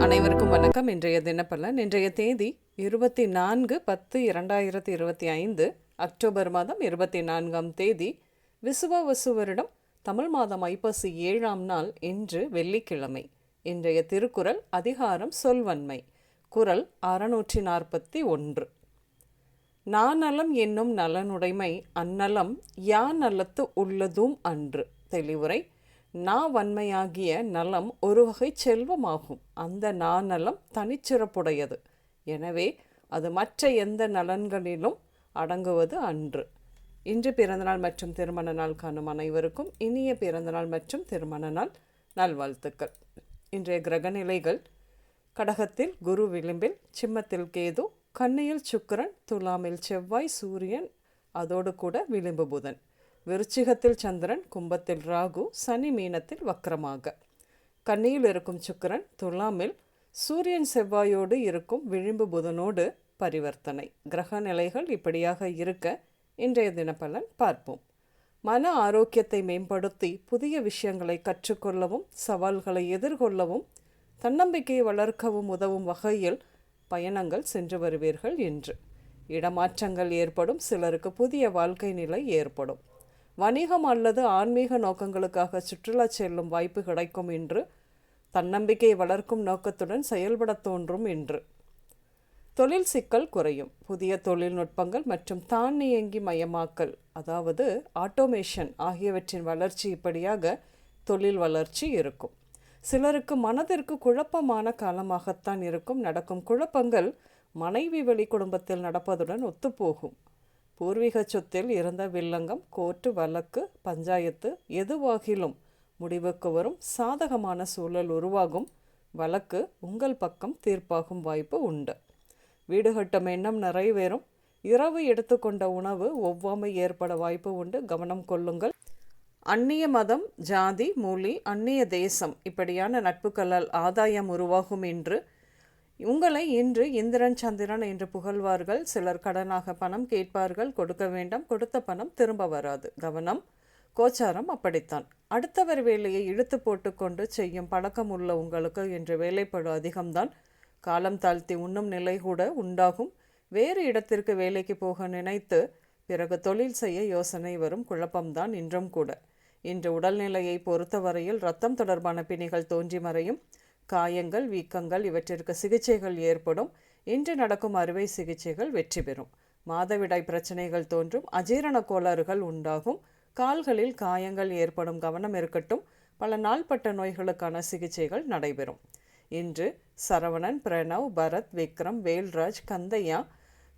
அனைவருக்கும் வணக்கம். இன்றைய தினப்பலன் இன்றைய தேதி இருபத்தி நான்கு பத்து இரண்டாயிரத்தி இருபத்தி ஐந்து அக்டோபர் மாதம் இருபத்தி நான்காம் தேதி விசுவவசு வருடம் தமிழ் மாதம் ஐப்பசி ஏழாம் நாள் இன்று வெள்ளிக்கிழமை. இன்றைய திருக்குறள் அதிகாரம் சொல்வன்மை. குறள் அறுநூற்றி நாற்பத்தி ஒன்று நாநலம் என்னும் நலனுடைமை அந்நலம் யான் நலத்து உள்ளதும் அன்று. தெளிவுரை நான் வன்மையாகிய நலம் ஒரு வகை செல்வமாகும். அந்த நாநலம் தனிச்சிறப்புடையது. எனவே அது மற்ற எந்த நலன்களிலும் அடங்குவது அன்று. இன்று பிறந்தநாள் மற்றும் திருமண நாள் காணும் அனைவருக்கும் இனிய பிறந்தநாள் மற்றும் திருமண நாள் நல்வாழ்த்துக்கள். இன்றைய கிரகநிலைகள் கடகத்தில் குரு விளிம்பில் சிம்மத்தில் கேது கண்ணியில் சுக்கிரன் துலாமில் செவ்வாய் சூரியன் அதோடு கூட விளிம்பு புதன். விருச்சிகத்தில் சந்திரன் கும்பத்தில் ராகு சனி மீனத்தில் வக்கரமாக கன்னியில் இருக்கும் சுக்கரன் துலாமில் சூரியன் செவ்வாயோடு இருக்கும் விழிம்பு புதனோடு பரிவர்த்தனை. கிரக நிலைகள் இப்படியாக இருக்க இன்றைய தினப்பலன் பார்ப்போம். மன ஆரோக்கியத்தை மேம்படுத்தி புதிய விஷயங்களை கற்றுக்கொள்ளவும் சவால்களை எதிர்கொள்ளவும் தன்னம்பிக்கையை வளர்க்கவும் உதவும் வகையில் பயணங்கள் சென்று வருவீர்கள் என்று இடமாற்றங்கள் ஏற்படும் சிலருக்கு புதிய வாழ்க்கை நிலை ஏற்படும். வணிகம் அல்லது ஆன்மீக நோக்கங்களுக்காக சுற்றுலா செல்லும் வாய்ப்பு கிடைக்கும் என்று தன்னம்பிக்கை வளர்க்கும் நோக்கத்துடன் செயல்பட தோன்றும் என்று. தொழில் சிக்கல் குறையும். புதிய தொழில்நுட்பங்கள் மற்றும் தானியங்கி மயமாக்கல் அதாவது ஆட்டோமேஷன் ஆகியவற்றின் வளர்ச்சி இப்படியாக தொழில் வளர்ச்சி இருக்கும். சிலருக்கு மனதிற்கு குழப்பமான காலமாகத்தான் இருக்கும். நடக்கும் குழப்பங்கள் மனைவி வழி குடும்பத்தில் நடப்பதுடன் ஒத்துப்போகும். பூர்வீக சொத்தில் இருந்த வில்லங்கம் கோர்ட்டு வழக்கு பஞ்சாயத்து எதுவாகிலும் முடிவுக்கு வரும் சாதகமான சூழல் உருவாகும். வழக்கு உங்கள் பக்கம் தீர்ப்பாகும் வாய்ப்பு உண்டு. வீடு கட்டும் எண்ணம் நிறைவேறும். இரவு எடுத்துக்கொண்ட உணவு ஒவ்வாமை ஏற்பட வாய்ப்பு உண்டு. கவனம் கொள்ளுங்கள். அந்நிய மதம் ஜாதி மொழி அந்நிய தேசம் இப்படியான நட்புகளால் ஆதாயம் உருவாகும் என்று உங்களை இன்று இந்திரன் சந்திரன் என்று புகழ்வார்கள். சிலர் கடனாக பணம் கேட்பார்கள். கொடுக்க வேண்டாம். கொடுத்த பணம் திரும்ப வராது. கவனம். கோச்சாரம் அப்படித்தான். அடுத்தவர் வேலையை இழுத்து போட்டுக்கொண்டு செய்யும் பழக்கம் உள்ள உங்களுக்கு இன்று வேலைப்படு அதிகம்தான். காலம் தாழ்த்தி உண்ணும் நிலை கூட உண்டாகும். வேறு இடத்திற்கு வேலைக்கு போக நினைத்து பிறகு தொழில் செய்ய யோசனை வரும். குழப்பம்தான் இன்றும் கூட. இன்று உடல்நிலையை பொறுத்தவரையில் ரத்தம் தொடர்பான பிணிகள் தோன்றி மறையும். காயங்கள் வீக்கங்கள் இவற்றிற்கு சிகிச்சைகள் ஏற்படும். இன்று நடக்கும் அறுவை சிகிச்சைகள் வெற்றி பெறும். மாதவிடாய் பிரச்சனைகள் தோன்றும். அஜீரண கோளாறுகள் உண்டாகும். கால்களில் காயங்கள் ஏற்படும் கவனம் இருக்கட்டும். பல நாள்பட்ட நோய்களுக்கான சிகிச்சைகள் நடைபெறும். இன்று சரவணன் பிரணவ் பரத் விக்ரம் வேல்ராஜ் கந்தையா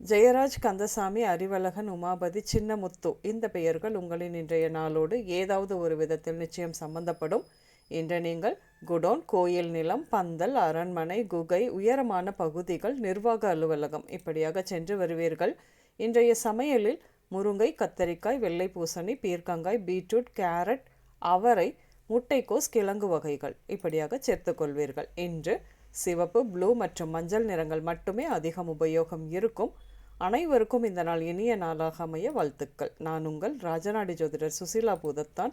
ஜெயராஜ் கந்தசாமி அறிவழகன் உமாபதி சின்னமுத்து. இந்த பெயர்கள் உங்களின் இன்றைய நாளோடு ஏதாவது ஒரு விதத்தில் நிச்சயம் சம்பந்தப்படும். இன்று நீங்கள் குடோன் கோயில் நிலம் பந்தல் அரண்மனை குகை உயரமான பகுதிகள் நிர்வாக அலுவலகம் இப்படியாக சென்று வருவீர்கள். இன்றைய சமையலில் முருங்கை கத்தரிக்காய் வெள்ளை பூசணி பீர்க்கங்காய் பீட்ரூட் கேரட் அவரை முட்டைக்கோஸ் கிழங்கு வகைகள் இப்படியாக சேர்த்துக்கொள்வீர்கள் இன்று சிவப்பு ப்ளூ மற்றும் மஞ்சள் நிறங்கள் மட்டுமே அதிகம் உபயோகம் இருக்கும். அனைவருக்கும் இந்த நாள் இனிய நாளாக அமைய வாழ்த்துக்கள். நான் உங்கள் ராஜநாடி ஜோதிடர் சுசீலா பூதத்தான்.